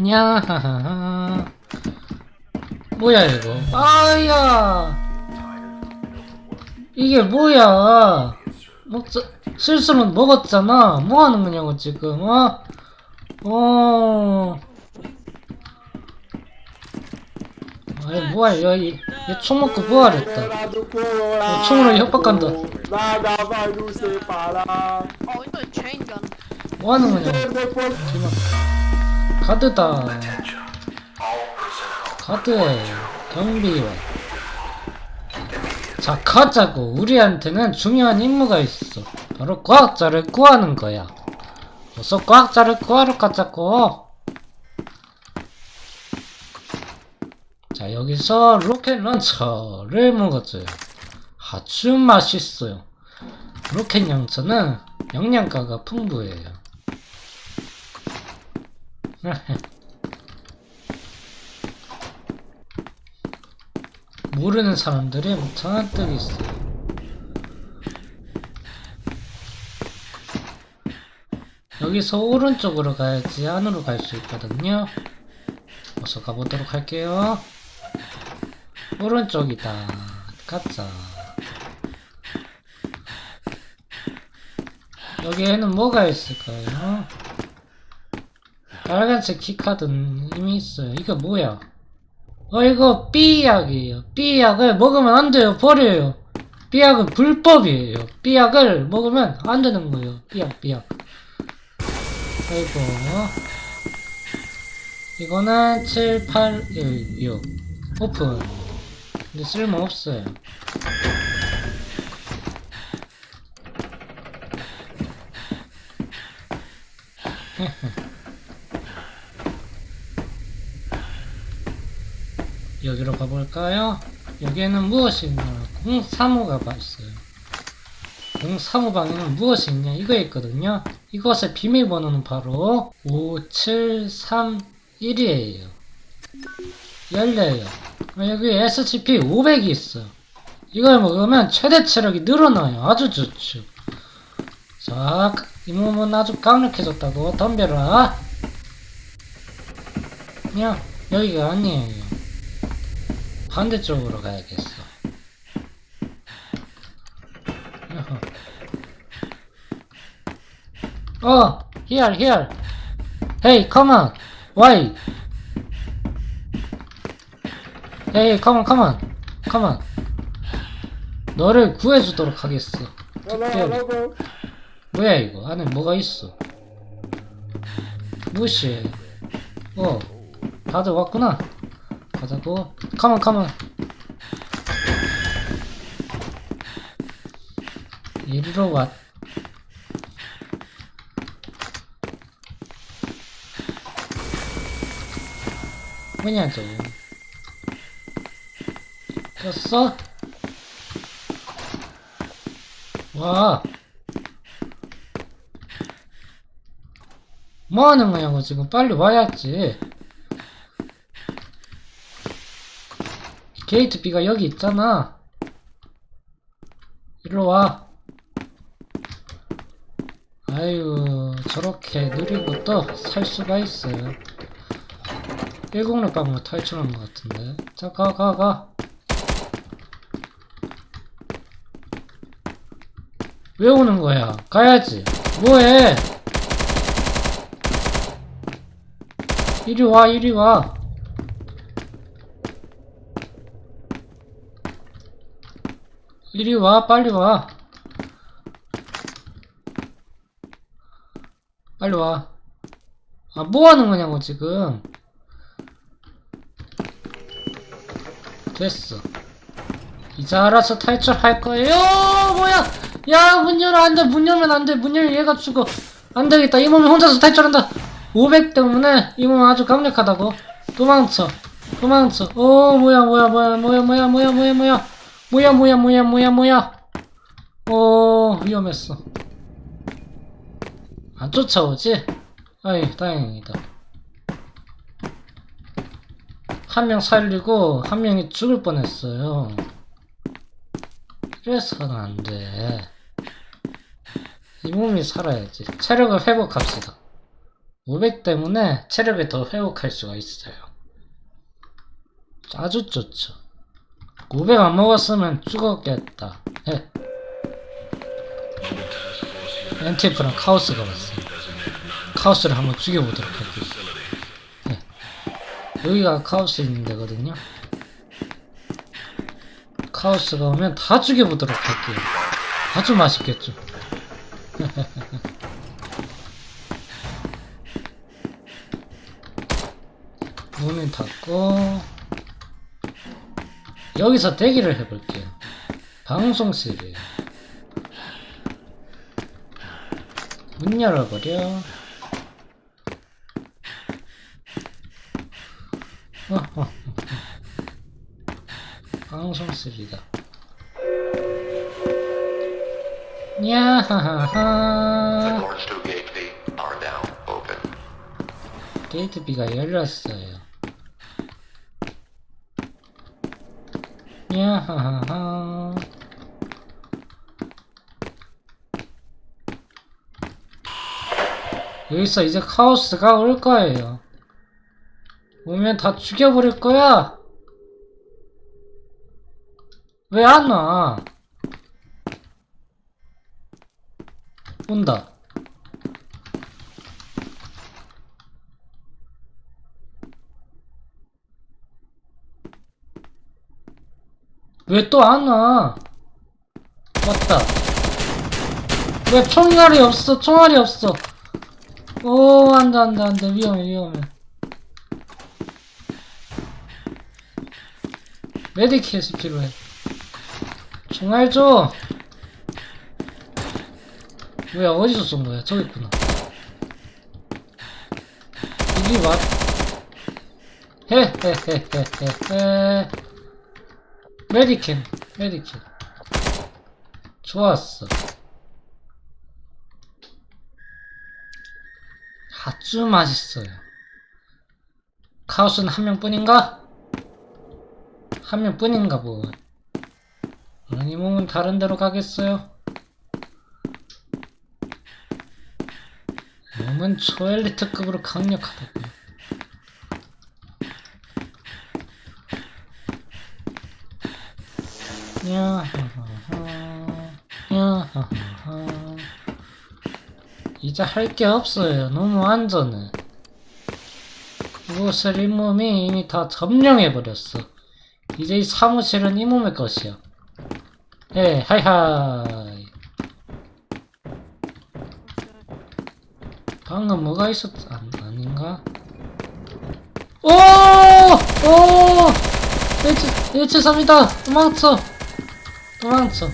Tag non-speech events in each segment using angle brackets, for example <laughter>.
냐하하하 <laughs> 뭐야 이거? 아야. 이게 뭐야? 먹자 실수는 먹었잖아. 뭐 하는 거냐고 지금 어? 어. 아니 뭐야 여기 얘총 먹고 부활했다. 어, 총으로 협박한다. 어 이거 죄인간 뭐 하는 거냐고 가드다. 가드 경비원 자 가자고. 우리한테는 중요한 임무가 있어. 바로 과학자를 구하는 거야. 어서 과학자를 구하러 가자고. 자 여기서 로켓 런처를 먹어줘요. 아주 맛있어요. 로켓 런처는 영양가가 풍부해요 <laughs> 모르는 사람들이 잔뜩 있어요. 여기서 오른쪽으로 가야지 안으로 갈 수 있거든요. 어서 가보도록 할게요. 오른쪽이다. 가자. 여기에는 뭐가 있을까요? 빨간색 키카드는 이미 있어요. 이거 뭐야? 어 이거 B약이에요. B약을 먹으면 안 돼요. 버려요. B약은 불법이에요. B약을 먹으면 안 되는 거예요. B약, B약. 아이고. 이거는 7, 8, 1, 6. 오픈. 근데 쓸모 없어요. <laughs> 여기로 가볼까요? 여기에는 무엇이 있나? 035가 있어요. 035 방에는 무엇이 있냐? 이거 있거든요. 이것의 비밀번호는 바로 5731이에요. 열려요. 여기 SCP-500이 있어요. 이걸 먹으면 최대 체력이 늘어나요. 아주 좋죠. 자, 이 몸은 아주 강력해졌다고 덤벼라. 야, 여기가 아니에요. 반대쪽으로 가야겠어. 어, here, here. Hey, come on. Why? Hey, come on, come on. Come on. 너를 구해주도록 하겠어. 뭐야 이거? 안에 뭐가 있어? 무시해. 어, 다들 왔구나. 가자고. 가만 가만. 이리로 왔. 뭐냐 저. 꼈어? 와. 뭐 하는 거냐고 지금 빨리 와야지. 게이트 B가 여기 있잖아. 일로 와. 아유, 저렇게 느리고 또 살 수가 있어요. 106 방으로 탈출한 것 같은데. 자, 가, 가, 가. 왜 오는 거야? 가야지. 뭐해? 이리 와, 이리 와. 이리 와, 빨리 와. 빨리 와. 아, 뭐 하는 거냐고, 지금. 됐어. 이제 알아서 탈출할 거예요! 뭐야! 야, 문 열어, 안 돼! 문 열면 안 돼! 문 열면 얘가 죽어! 안 되겠다! 이 몸이 혼자서 탈출한다! 500 때문에 이 몸은 아주 강력하다고. 도망쳐. 도망쳐. 어, 뭐야, 뭐야, 뭐야, 뭐야, 뭐야, 뭐야, 뭐야, 뭐야. 뭐야, 뭐야, 뭐야, 뭐야, 뭐야. 어, 위험했어. 안 쫓아오지? 아이, 다행이다. 한 명 살리고 한 명이 죽을 뻔했어요. 이래서는 안 돼. 이 몸이 살아야지. 체력을 회복합시다. 500 때문에 체력을 더 회복할 수가 있어요. 아주 좋죠. 500안 먹었으면 죽었겠다. 예. 엔티프랑 카오스가 왔어요. 카오스를 한번 죽여보도록 할게요. 예. 여기가 카오스 있는 데거든요. 카오스가 오면 다 죽여보도록 할게요. 아주 맛있겠죠. <laughs> 문을 닫고 여기서 대기를 해볼게요. 방송실이에요. 문 열어버려. 어, 어, 어. 방송실이다. 야하하하. Doors to gate B are now open. 게이트 B가 열렸어요. 야 하하하. <laughs> 여기서 이제 카오스가 올 거예요. 오면 다 죽여버릴 거야. 왜 안 와? 온다. 왜 또 안 와? 왔다. 왜 총알이 없어? 총알이 없어. 오, 안 돼, 안 돼, 안 돼. 위험해, 위험해. 메디킷이 필요해. 총알 줘! 뭐야, 어디서 쏜 거야? 저기 있구나. 이리 왔. 헤헤헤헤헤헤. 메디캔, 메디캔. 좋았어. 아주 맛있어요. 카오스는 한 명뿐인가? 한 명뿐인가 보. 아니 몸은 다른 데로 가겠어요. 몸은 초엘리트급으로 강력하다고요. 이제 할 게 없어요 너무 안전해 그것을 이 몸이 이미 다 점령해버렸어 이제 이 사무실은 이 몸의 것이야 에 하이하이 방금 뭐가 있었... 아, 아닌가? 오! 오! 173이다! 도망쳐! 도망쳐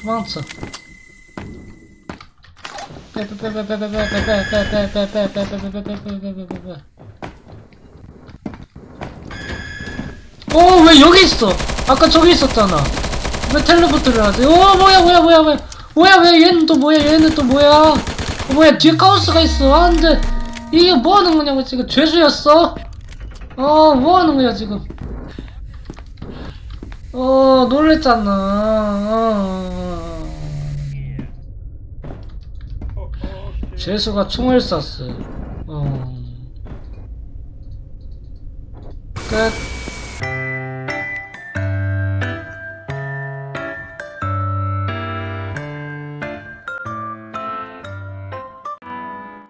도망쳐 오, 왜 여기 있어? 아까 저기 있었잖아. 왜 텔레포트를 하지? 오, 뭐야, 뭐야, 뭐야, 뭐야. 뭐야, 왜 얘는 또 뭐야, 얘는 또 뭐야. 어, 뭐야, 뒤에 카오스가 있어. 아, 근데, 이게 뭐 하는 거냐고, 지금. 죄수였어? 어, 뭐 하는 거야, 지금. 어, 놀랬잖아. 어. 죄수가 총을 쐈어요. 어. 끝.